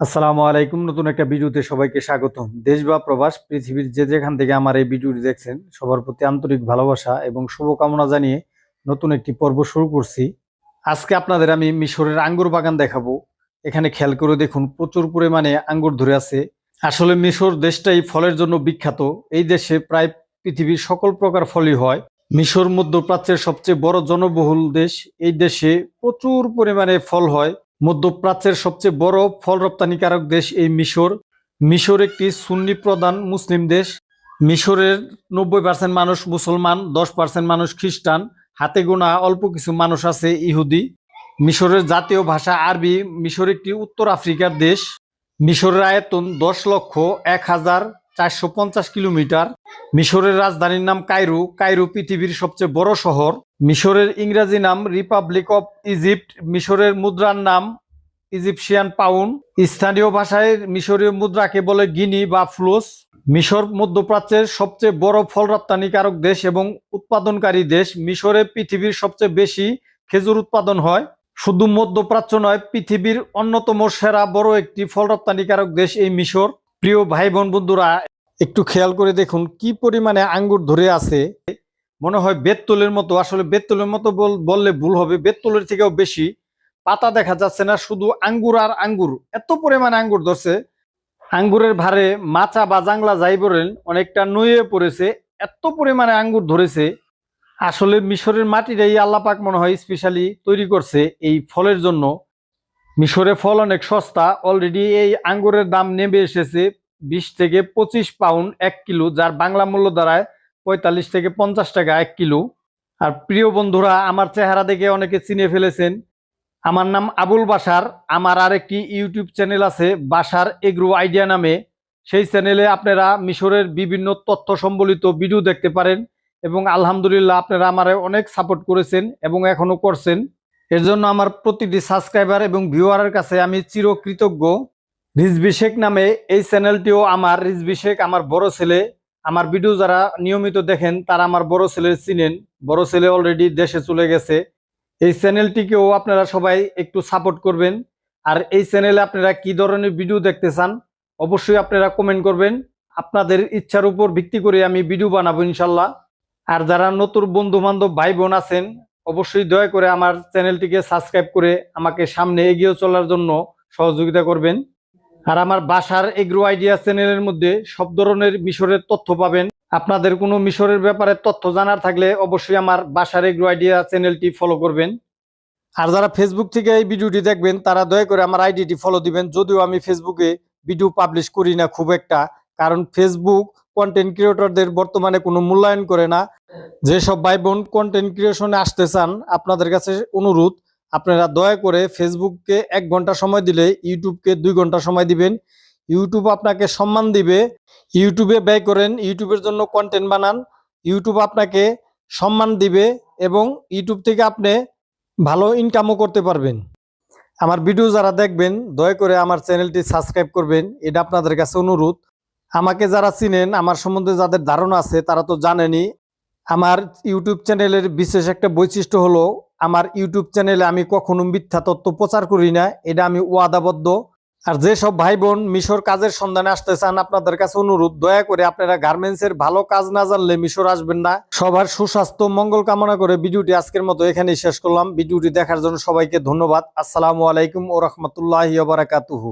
আসসালামু আলাইকুম। নতুন একটা ভিডিওতে সবাইকে স্বাগতম। দেশ বা প্রবাস, পৃথিবীর যে যেখান থেকে আমার এই ভিডিওটি দেখছেন, সবার প্রতি আন্তরিক ভালোবাসা এবং শুভকামনা জানিয়ে নতুন একটি পর্ব শুরু করছি। আজকে আপনাদের আমি মিশরের আঙ্গুর বাগান দেখাবো। এখানে খেয়াল করে দেখুন, প্রচুর পরিমাণে আঙ্গুর ধরে আছে। আসলে মিশর দেশটাই ফলের জন্য বিখ্যাত। এই দেশে প্রায় পৃথিবীর সকল প্রকার ফলই হয়। মিশর মধ্যপ্রাচ্যের সবচেয়ে বড় জনবহুল দেশ। এই দেশে প্রচুর পরিমাণে ফল হয়। মধ্যপ্রাচ্যের সবচেয়ে বড় ফল রপ্তানিকারক দেশ এই মিশর। মিশর একটি সুন্নি প্রধান মুসলিম দেশ। মিশরের নব্বই পার্সেন্ট মানুষ মুসলমান, দশ পার্সেন্ট মানুষ খ্রিস্টান। হাতে গোনা অল্প কিছু মানুষ আছে ইহুদি। মিশরের জাতীয় ভাষা আরবি। মিশর একটি উত্তর আফ্রিকার দেশ। মিশরের আয়তন দশ লক্ষ এক হাজার চারশো পঞ্চাশ কিলোমিটার। মিশরের রাজধানীর নাম কায়রো। কায়রো পৃথিবীর সবচেয়ে বড় শহর। মিশরের ইংরেজি নাম রিপাবলিক অফ ইজিপ্ট। মিশরের মুদ্রার নাম ইজিপশিয়ান পাউন্ড। স্থানীয় ভাষায় মিশরীয় মুদ্রাকে বলে গিনি বা ফ্লোস। মিশর মধ্যপ্রাচ্যের সবচেয়ে বড় ফল রপ্তানিকারক দেশ এবং উৎপাদনকারী দেশ। মিশরে পৃথিবীর সবচেয়ে বেশি খেজুর উৎপাদন হয়। শুধু মধ্যপ্রাচ্য নয়, পৃথিবীর অন্যতম সেরা বড় একটি ফল রপ্তানিকারক দেশ এই মিশর। প্রিয় ভাই বোন বন্ধুরা একটু খেয়াল করে দেখুন কি পরিমাণে আঙ্গুর ধরে আছে। মনে হয় বেততুলের মতো, আসলে বেততুলের মতো বল- বললে ভুল হবে, বেততুলের থেকেও বেশি। পাতা দেখা যাচ্ছে না, শুধু আঙ্গুর আর আঙ্গুর। এত পরিমাণে আঙ্গুর ধরছে। আঙ্গুরের ভারে মাচা বা জাংলা যাই বলেন, অনেকটা নুয়ে পড়েছে, এত পরিমাণে আঙ্গুর ধরেছে। আসলে মিশরের মাটিটাই আল্লাপাক মনে হয় স্পেশালি তৈরি করছে এই ফলের জন্য। মিশরে ফল অনেক সস্তা অলরেডি এই আঙ্গুরের দাম নেমে এসেছে বিশ থেকে পঁচিশ পাউন্ড এক কিলো, যার বাংলা মূল্য দাঁড়ায় পঁয়তাল্লিশ থেকে পঞ্চাশ টাকা এক কিলো। আর প্রিয় বন্ধুরা, আমার চেহারা দেখে অনেকে চিনে ফেলেছেন। আমার নাম আবুল বাসার আমার আরেকটি ইউটিউব চ্যানেল আছে বাসার এগ্রো আইডিয়া নামে। সেই চ্যানেলে আপনারা মিশরের বিভিন্ন তথ্য সম্বলিত ভিডিও দেখতে পারেন এবং আলহামদুলিল্লাহ আপনারা আমার অনেক সাপোর্ট করেছেন এবং এখনও করছেন। এর জন্য আমার প্রতিটি সাবস্ক্রাইবার এবং ভিউয়ারের কাছে আমি চিরকৃতজ্ঞ। শেখ নামে এই চ্যানেলটিও আমার শেখ আমার বড় ছেলে। আমার ভিডিও যারা নিয়মিত দেখেন, তারা আমার বড় ছেলের চিনেন। বড় ছেলে অলরেডি দেশে চলে গেছে। এই চ্যানেলটিকেও আপনারা সবাই একটু সাপোর্ট করবেন। আর এই চ্যানেলে আপনারা কি ধরনের ভিডিও দেখতে চান, অবশ্যই আপনারা কমেন্ট করবেন। আপনাদের ইচ্ছার উপর ভিত্তি করে আমি ভিডিও বানাবো ইনশাল্লাহ। আর যারা নতুন বন্ধু বান্ধব ভাই বোন আছেন, অবশ্যই দয়া করে আমার চ্যানেলটিকে সাবস্ক্রাইব করে আমাকে সামনে এগিয়ে চলার জন্য সহযোগিতা করবেন। আর আমার বাসার এগ্রো আইডিয়া চ্যানেলের মধ্যে সব ধরনের মিশরের তথ্য পাবেন। আপনাদের কোনো মিশরের ব্যাপারে তথ্য জানার থাকলে অবশ্যই আমার বাসার এগ্রো আইডিয়া চ্যানেলটি ফলো করবেন। আর যারা ফেসবুক থেকে এই ভিডিওটি দেখবেন, তারা দয়া করে আমার আইডিটি ফলো দিবেন। যদিও আমি ফেসবুকে ভিডিও পাবলিশ করি না খুব একটা, কারণ ফেসবুক কন্টেন্ট ক্রিয়েটরদের বর্তমানে কোনো মূল্যায়ন করে না। যেসব ভাই বোন কন্টেন্ট ক্রিয়েশনে আসতে চান, আপনাদের কাছে অনুরোধ আপনারা দয়া করে ফেসবুককে এক ঘণ্টা সময় দিলে ইউটিউবকে দুই ঘণ্টা সময় দিবেন। ইউটিউব আপনাকে সম্মান দিবে। ইউটিউবে ব্যয় করেন ইউটিউবের জন্য কন্টেন্ট বানান। ইউটিউব আপনাকে সম্মান দিবে এবং ইউটিউব থেকে আপনি ভালো ইনকামও করতে পারবেন। আমার ভিডিও যারা দেখবেন, দয়া করে আমার চ্যানেলটি সাবস্ক্রাইব করবেন। এটা আপনাদের কাছে অনুরোধ। আমাকে যারা চিনেন, আমার সম্বন্ধে যাদের ধারণা আছে, তারা তো জানেনই। আমার ইউটিউব চ্যানেলের বিশেষ একটা বৈশিষ্ট্য হলো আমার ইউটিউব চ্যানেলে আমি কখনো মিথ্যা তথ্য প্রচার করি না, এটা আমি ওয়াদাবদ্ধ। আর যেসব ভাই বোন মিশর কাজের সন্ধানে আসতে চান, আপনাদের কাছে অনুরোধ, দয়া করে আপনারা গার্মেন্টস এর ভালো কাজ না জানলে মিশর আসবেন না। সবার সুস্বাস্থ্য, মঙ্গল কামনা করে ভিডিওটি আজকের মতো এখানেই শেষ করলাম। ভিডিওটি দেখার জন্য সবাইকে ধন্যবাদ। আসসালামু আলাইকুম ও রহমতুল্লাহ বারাকাতুহু